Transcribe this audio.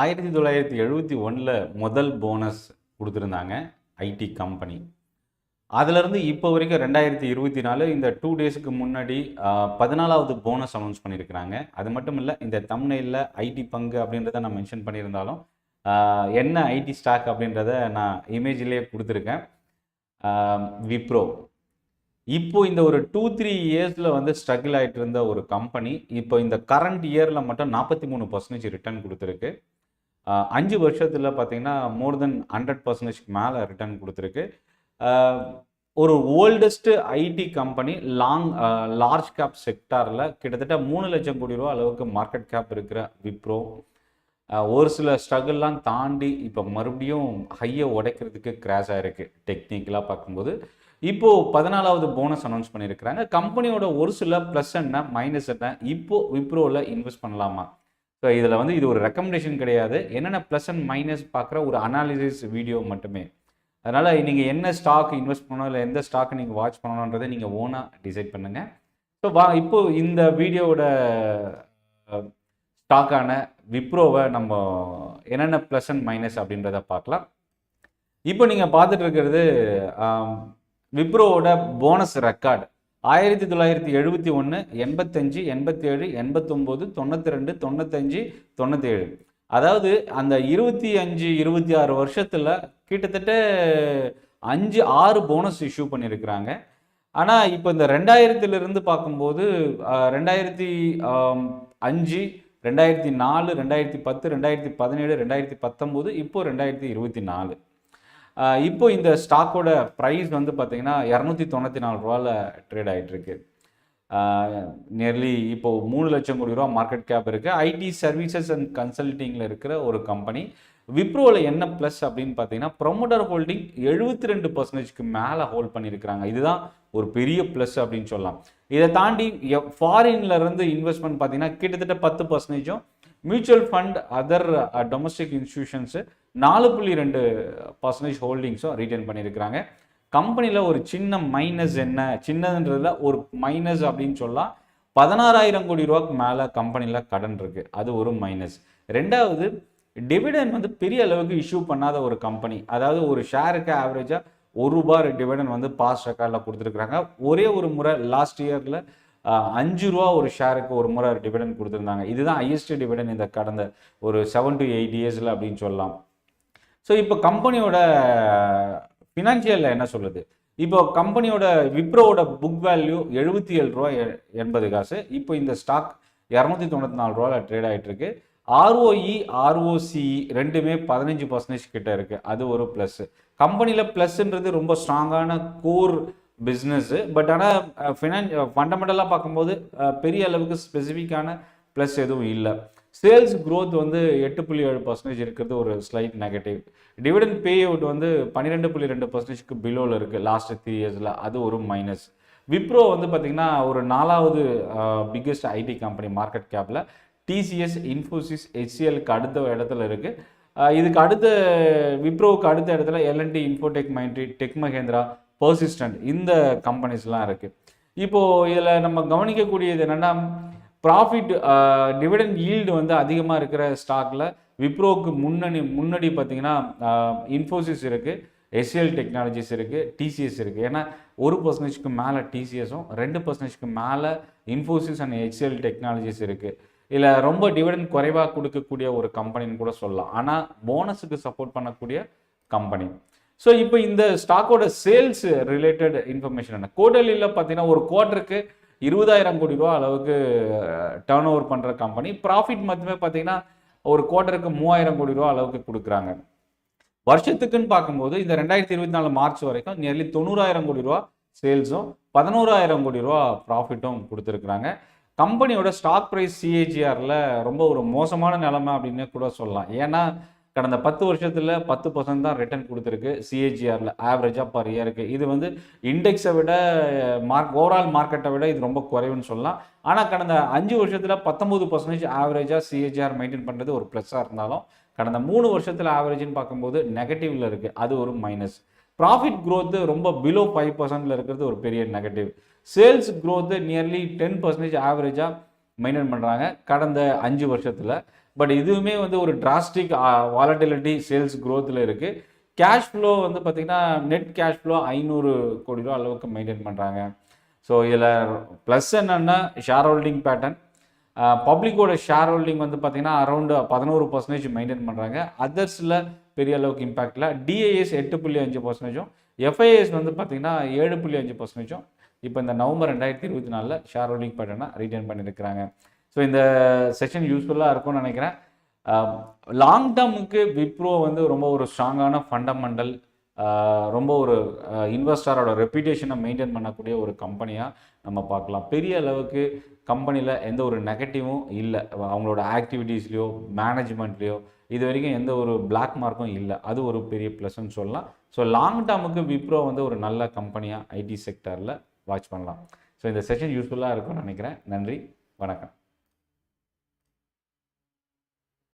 ஆயிரத்தி தொள்ளாயிரத்தி எழுபத்தி ஒன்றில் முதல் போனஸ் கொடுத்துருந்தாங்க ஐடி கம்பெனி அதிலிருந்து இப்போ வரைக்கும் ரெண்டாயிரத்தி இருபத்தி நாலு இந்த டூ டேஸுக்கு முன்னாடி பதினாலாவது போனஸ் அனௌன்ஸ் பண்ணியிருக்கிறாங்க அது மட்டும் இல்லை இந்த தமிழில் ஐடி பங்கு அப்படின்றத நான் மென்ஷன் பண்ணியிருந்தாலும் என்ன ஐடி ஸ்டாக் அப்படின்றத நான் இமேஜ்லேயே கொடுத்துருக்கேன். விப்ரோ இப்போ இந்த ஒரு டூ த்ரீ இயர்ஸில் வந்து ஸ்ட்ரகிள் ஆகிட்டு இருந்த ஒரு கம்பெனி இப்போ இந்த கரண்ட் இயரில் மட்டும் நாற்பத்தி மூணு பர்சன்டேஜ் ரிட்டர்ன் கொடுத்துருக்கு. அஞ்சு வருஷத்தில் பார்த்தீங்கன்னா மோர் தென் ஹண்ட்ரட் பர்சன்டேஜ்க்கு மேலே ரிட்டர்ன் கொடுத்துருக்கு. ஒரு oldest IT company long large cap செக்டாரில் கிட்டத்தட்ட மூணு லட்சம் கோடி ரூபா அளவுக்கு மார்க்கெட் கேப் இருக்கிற விப்ரோ. ஒரு சில ஸ்ட்ரகிள்லாம் தாண்டி இப்போ மறுபடியும் ஹையை உடைக்கிறதுக்கு கிராஷ் ஆகிருக்கு டெக்னிக்கலாக பார்க்கும்போது. இப்போது பதினாலாவது போனஸ் அனௌன்ஸ் பண்ணியிருக்கிறாங்க கம்பெனியோட ஒரு சில ப்ளஸ் என்ன மைனஸ் என்ன இப்போது விப்ரோவில் இன்வெஸ்ட் பண்ணலாமா? ஸோ இதில் வந்து இது ஒரு ரெக்கமெண்டேஷன் கிடையாது. என்னென்ன ப்ளஸ் அண்ட் மைனஸ் பார்க்குற ஒரு அனாலிசிஸ் வீடியோ மட்டுமே. அதனால் நீங்கள் என்ன ஸ்டாக் இன்வெஸ்ட் பண்ணணும் இல்லை எந்த ஸ்டாக் நீங்கள் வாட்ச் பண்ணணுன்றதை நீங்கள் ஓனாக டிசைட் பண்ணுங்கள் ஸோ வா இப்போ இந்த வீடியோவோட ஸ்டாக்கான விப்ரோவை நம்ம என்னென்ன ப்ளஸ் அண்ட் மைனஸ் அப்படின்றத பார்க்கலாம். இப்போ நீங்கள் பார்த்துட்டு இருக்கிறது விப்ரோவோட போனஸ் ரெக்கார்டு ஆயிரத்தி தொள்ளாயிரத்தி எழுபத்தி ஒன்று எண்பத்தஞ்சு எண்பத்தேழு எண்பத்தொம்போது தொண்ணூற்றி ரெண்டு தொண்ணூத்தஞ்சு தொண்ணூற்றேழு அதாவது அந்த இருபத்தி அஞ்சு இருபத்தி ஆறு வருஷத்தில் கிட்டத்தட்ட அஞ்சு ஆறு போனஸ் இஷ்யூ பண்ணியிருக்கிறாங்க ஆனால் இப்போ இந்த ரெண்டாயிரத்திலிருந்து பார்க்கும்போது ரெண்டாயிரத்தி அஞ்சு ரெண்டாயிரத்தி நாலு ரெண்டாயிரத்தி பத்து ரெண்டாயிரத்தி பதினேழு ரெண்டாயிரத்தி பத்தொம்போது இப்போது ரெண்டாயிரத்தி இருபத்தி நாலு. இப்போ இந்த ஸ்டாக்கோட ப்ரைஸ் வந்து பார்த்தீங்கன்னா இரநூத்தி தொண்ணூற்றி நாலு ரூபாவில் ட்ரேட் ஆகிட்டுருக்கு நியர்லி இப்போ மூணு லட்சம் கோடி ரூபா மார்க்கெட் கேப் இருக்குது ஐடி சர்வீசஸ் அண்ட் கன்சல்டிங்கில் இருக்கிற ஒரு கம்பெனி விப்ரோவில் என்ன ப்ளஸ் அப்படின்னு பார்த்தீங்கன்னா ப்ரொமோட்டர் ஹோல்டிங் எழுபத்தி ரெண்டு பர்சன்டேஜ்க்கு மேலே ஹோல்ட் பண்ணியிருக்கிறாங்க. இதுதான் ஒரு பெரிய ப்ளஸ் அப்படின்னு சொல்லலாம். இதை தாண்டி ஃபாரின்ல இருந்து இன்வெஸ்ட்மெண்ட் பார்த்தீங்கன்னா கிட்டத்தட்ட பத்து பர்சன்டேஜும் mutual fund other domestic institutions நாலு புள்ளி ரெண்டு பர்சன்டேஜ் ஹோல்டிங்ஸும் ரீட்டைன் பண்ணியிருக்கிறாங்க. கம்பெனியில் ஒரு சின்ன மைனஸ் என்ன? சின்னதுன்றதுல ஒரு மைனஸ் அப்படின்னு சொல்லலாம் பதினாறாயிரம் கோடி ரூபாய்க்கு மேலே கம்பெனியில் கடன் இருக்குது அது ஒரு மைனஸ் ரெண்டாவது டிவிடன் வந்து பெரிய அளவுக்கு இஷ்யூ பண்ணாத ஒரு கம்பெனி அதாவது ஒரு ஷேருக்கு ஆவரேஜாக ஒரு ரூபாய் டிவிடன் வந்து பாஸ் ரெக்கார்டில் கொடுத்துருக்குறாங்க. ஒரே ஒரு முறை லாஸ்ட் இயரில் அஞ்சு ரூபா ஒரு ஷேருக்கு ஒரு முறை டிவிடன் கொடுத்துருந்தாங்க. இதுதான் ஹையஸ்ட் டிவிடன் இந்த கடந்த ஒரு செவன் டு எயிட் இயர்ஸில் அப்படின்னு சொல்லலாம். ஸோ இப்போ கம்பெனியோட ஃபினான்ஷியலில் என்ன சொல்லுது? இப்போ கம்பெனியோட விப்ரோவோட புக் வேல்யூ எழுபத்தி ஏழு ரூபா எ- எண்பது காசு. இப்போ இந்த ஸ்டாக் இரநூத்தி தொண்ணூற்றி நாலு ரூபாவில் ட்ரேட் ஆகிட்டு இருக்கு ஆர்ஓஇ ஆர்ஓசி ரெண்டுமே பதினஞ்சு பர்சன்டேஜ் கிட்ட இருக்குது அது ஒரு ப்ளஸ்ஸு கம்பெனியில் ப்ளஸ்ன்றது ரொம்ப ஸ்ட்ராங்கான கோர் பிஸ்னஸ்ஸு பட் ஆனால் ஃபினான் ஃபண்டமெண்டலாக பார்க்கும்போது பெரிய அளவுக்கு ஸ்பெசிஃபிக்கான ப்ளஸ் எதுவும் இல்லை. சேல்ஸ் க்ரோத் வந்து எட்டு புள்ளி ஏழு பர்சன்டேஜ் இருக்கிறது ஒரு slight negative dividend pay out வந்து பன்னிரெண்டு புள்ளி ரெண்டு பர்சன்டேஜ்க்கு பிலோவில் இருக்குது லாஸ்ட் த்ரீ இயர்ஸில் அது ஒரு மைனஸ் விப்ரோ வந்து பார்த்திங்கன்னா ஒரு நாலாவது பிக்கெஸ்ட் ஐடி கம்பெனி மார்க்கெட் கேப்பில் டிசிஎஸ் இன்ஃபோசிஸ் ஹெச்சிஎலுக்கு அடுத்த இடத்துல இருக்குது இதுக்கு அடுத்த விப்ரோவுக்கு அடுத்த இடத்துல L and T Infotech Mindtree tech Mahindra Persistent இந்த கம்பெனிஸ்லாம் இருக்குது இப்போது இதில் நம்ம கவனிக்கக்கூடியது என்னென்னா ப்ராஃபிட் டிவிடெண்ட் ஈல்டு வந்து அதிகமாக இருக்கிற ஸ்டாக்கில் விப்ரோவுக்கு முன்னணி முன்னாடி பார்த்தீங்கன்னா இன்ஃபோசிஸ் இருக்குது எஸ்எல் டெக்னாலஜிஸ் இருக்குது டிசிஎஸ் இருக்குது ஏன்னா ஒரு பர்சன்டேஜ்க்கு மேலே டிசிஎஸும் ரெண்டு பர்சன்டேஜ்க்கு மேலே இன்ஃபோசிஸ் அண்ட் எச்எல் டெக்னாலஜிஸ் இருக்குது இல்லை ரொம்ப டிவிடெண்ட் குறைவாக கொடுக்கக்கூடிய ஒரு கம்பெனின்னு கூட சொல்லலாம். ஆனால் போனஸுக்கு சப்போர்ட் பண்ணக்கூடிய கம்பெனி ஸோ இப்போ இந்த ஸ்டாக்கோட சேல்ஸ் ரிலேட்டட் இன்ஃபர்மேஷன் என்ன? குவார்டர்லியில் பார்த்தீங்கன்னா ஒரு குவார்டருக்கு இருபதாயிரம் கோடி ரூபா அளவுக்கு டேர்ன் ஓவர் பண்ணுற கம்பெனி ப்ராஃபிட் மட்டுமே பார்த்தீங்கன்னா ஒரு குவார்டருக்கு மூவாயிரம் கோடி ரூபா அளவுக்கு கொடுக்குறாங்க. வருஷத்துக்குன்னு பார்க்கும்போது இந்த ரெண்டாயிரத்தி இருபத்தி நாலு மார்ச் வரைக்கும் நியர்லி தொண்ணூறாயிரம் கோடி ரூபா சேல்ஸும் பதினோராயிரம் கோடி ரூபா ப்ராஃபிட்டும் கொடுத்துருக்குறாங்க. கம்பெனியோட ஸ்டாக் ப்ரைஸ் சிஏஜிஆரில் ரொம்ப ஒரு மோசமான நிலைமை அப்படின்னு கூட சொல்லலாம். ஏன்னா கடந்த பத்து வருஷத்தில் பத்து பர்சன்ட் தான் ரிட்டர்ன் கொடுத்துருக்கு சிஏஜிஆரில் ஆவரேஜாக பர் இயருக்கு இது வந்து இண்டெக்ஸை விட மார்க் ஓவரால் மார்க்கெட்டை விட இது ரொம்ப குறைவுன்னு சொல்லலாம். ஆனால் கடந்த அஞ்சு வருஷத்தில் பத்தொம்பது பர்சன்டேஜ் ஆவரேஜாக சிஏஜிஆர் மெயின்டைன் பண்ணுறது ஒரு ப்ளஸ்ஸாக இருந்தாலும் கடந்த மூணு வருஷத்தில் ஆவரேஜ்னு பார்க்கும்போது நெகட்டிவ்ல இருக்குது அது ஒரு மைனஸ் ப்ராஃபிட் க்ரோத்து ரொம்ப பிலோ ஃபைவ் பர்சன்ட்ல இருக்கிறது ஒரு பெரிய negative sales growth nearly ten percentage ஆவரேஜாக மெயின்டைன் பண்ணுறாங்க கடந்த அஞ்சு வருஷத்தில். பட் இதுவுமே வந்து ஒரு டிராஸ்டிக் வாலட்டிலிட்டி சேல்ஸ் க்ரோத்தில் இருக்குது கேஷ் ஃப்ளோ வந்து பார்த்திங்கன்னா நெட் கேஷ் ஃப்ளோ ஐநூறு கோடி ரூபா அளவுக்கு மெயின்டைன் பண்ணுறாங்க ஸோ இதில் ப்ளஸ் என்னென்னா ஷேர் ஹோல்டிங் பேட்டர்ன் பப்ளிக்கோட ஷேர் ஹோல்டிங் வந்து பார்த்திங்கன்னா அரௌண்டு பதினோரு பர்சன்டேஜ் மெயின்டைன் பண்ணுறாங்க அதர்ஸில் பெரிய அளவுக்கு இம்பாக்டில் டிஏஎஸ் எட்டு புள்ளி அஞ்சு பர்சன்டேஜும் எஃப்ஐஎஸ் வந்து பார்த்திங்கன்னா ஏழு புள்ளி அஞ்சு பர்சன்டேஜும் இப்போ இந்த நவம்பர் ரெண்டாயிரத்தி இருபத்தி நாலில் ஷேர் ஹோல்டிங் பேட்டர்னை ரிட்டர்ன் பண்ணியிருக்கிறாங்க. ஸோ இந்த செஷன் யூஸ்ஃபுல்லாக இருக்கும்னு நினைக்கிறேன். லாங் டேர்முக்கு விப்ரோ வந்து ரொம்ப ஒரு ஸ்ட்ராங்கான ஃபண்டமெண்டல் ரொம்ப ஒரு இன்வெஸ்டரோட ரெப்யூட்டேஷனை மெயின்டைன் பண்ணக்கூடிய ஒரு கம்பெனியாக நம்ம பார்க்கலாம். பெரிய அளவுக்கு கம்பெனியில் எந்த ஒரு நெகட்டிவும் இல்லை. அவங்களோட ஆக்டிவிட்டீஸ்லையோ மேனேஜ்மெண்ட்லேயோ இது வரைக்கும் எந்த ஒரு பிளாக் மார்க்கும் இல்லை. அது ஒரு பெரிய ப்ளஸ்ன்னு சொல்லலாம். ஸோ லாங் டேர்முக்கு விப்ரோ வந்து ஒரு நல்ல கம்பெனியாக ஐடி செக்டரில் வாட்ச் பண்ணலாம். ஸோ இந்த செஷன் யூஸ்ஃபுல்லாக இருக்கும்னு நினைக்கிறேன். நன்றி. வணக்கம்.